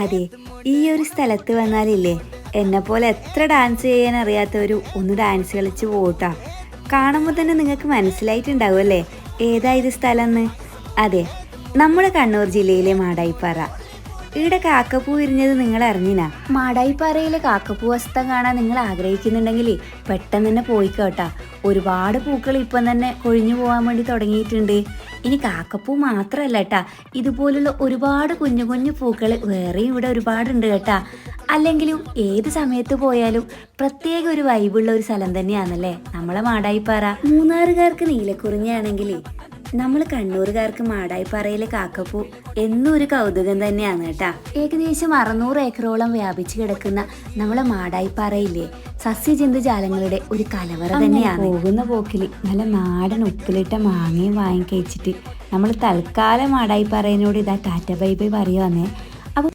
അതെ ഈ ഒരു സ്ഥലത്ത് വന്നാലില്ലേ? എന്നെ പോലെ എത്ര ഡാൻസ് ചെയ്യാൻ അറിയാത്തവരും ഒന്ന് ഡാൻസ് കളിച്ച് പോട്ടാ. കാണുമ്പോൾ തന്നെ നിങ്ങൾക്ക് മനസ്സിലായിട്ടുണ്ടാവും അല്ലേ ഏതാ ഇത് സ്ഥലം അതെ നമ്മുടെ കണ്ണൂർ ജില്ലയിലെ മാടായിപ്പാറ. ഇവിടെ കാക്കപ്പൂ വിരിഞ്ഞത് നിങ്ങൾ അറിഞ്ഞിനാ മാടായിപ്പാറയിലെ കാക്കപ്പൂ വസ്ത്രം കാണാൻ നിങ്ങൾ ആഗ്രഹിക്കുന്നുണ്ടെങ്കിൽ പെട്ടെന്ന് തന്നെ പോയിക്കോട്ടാ. ഒരുപാട് പൂക്കൾ ഇപ്പം തന്നെ കൊഴിഞ്ഞു പോകാൻ വേണ്ടി തുടങ്ങിയിട്ടുണ്ട്. ഇനി കാക്കപ്പൂ മാത്രമല്ല കേട്ടാ. ഇതുപോലുള്ള ഒരുപാട് കുഞ്ഞു കുഞ്ഞു പൂക്കൾ വേറെയും ഇവിടെ ഒരുപാടുണ്ട് കേട്ടാ. അല്ലെങ്കിലും ഏത് സമയത്ത് പോയാലും പ്രത്യേക ഒരു വൈബുള്ള ഒരു സ്ഥലം തന്നെയാണല്ലേ? നമ്മളെ മാടായിപ്പാറ. മൂന്നാറുകാർക്ക് നീലക്കുറിഞ്ഞാണെങ്കിൽ നമ്മൾ കണ്ണൂരുകാർക്ക് മാടായിപ്പാറയിലെ കാക്കപ്പൂ എന്നും ഒരു കൗതുകം തന്നെയാണ് കേട്ടാ. ഏകദേശം അറുന്നൂറ് ഏക്കറോളം വ്യാപിച്ചു കിടക്കുന്ന നമ്മളെ മാടായിപ്പാറയില്ലേ? സസ്യജന്തുജാലങ്ങളുടെ ഒരു കലവറ തന്നെയാണ്. പോകുന്ന പോക്കിൽ നല്ല നാടൻ ഉപ്പിലിട്ട മാങ്ങയും വാങ്ങി കഴിച്ചിട്ട് നമ്മൾ തൽക്കാലം മാടായിപ്പാറയിനോട് ഇതാ ടാറ്റ ബൈ ബൈ പറയുവാന്നേ.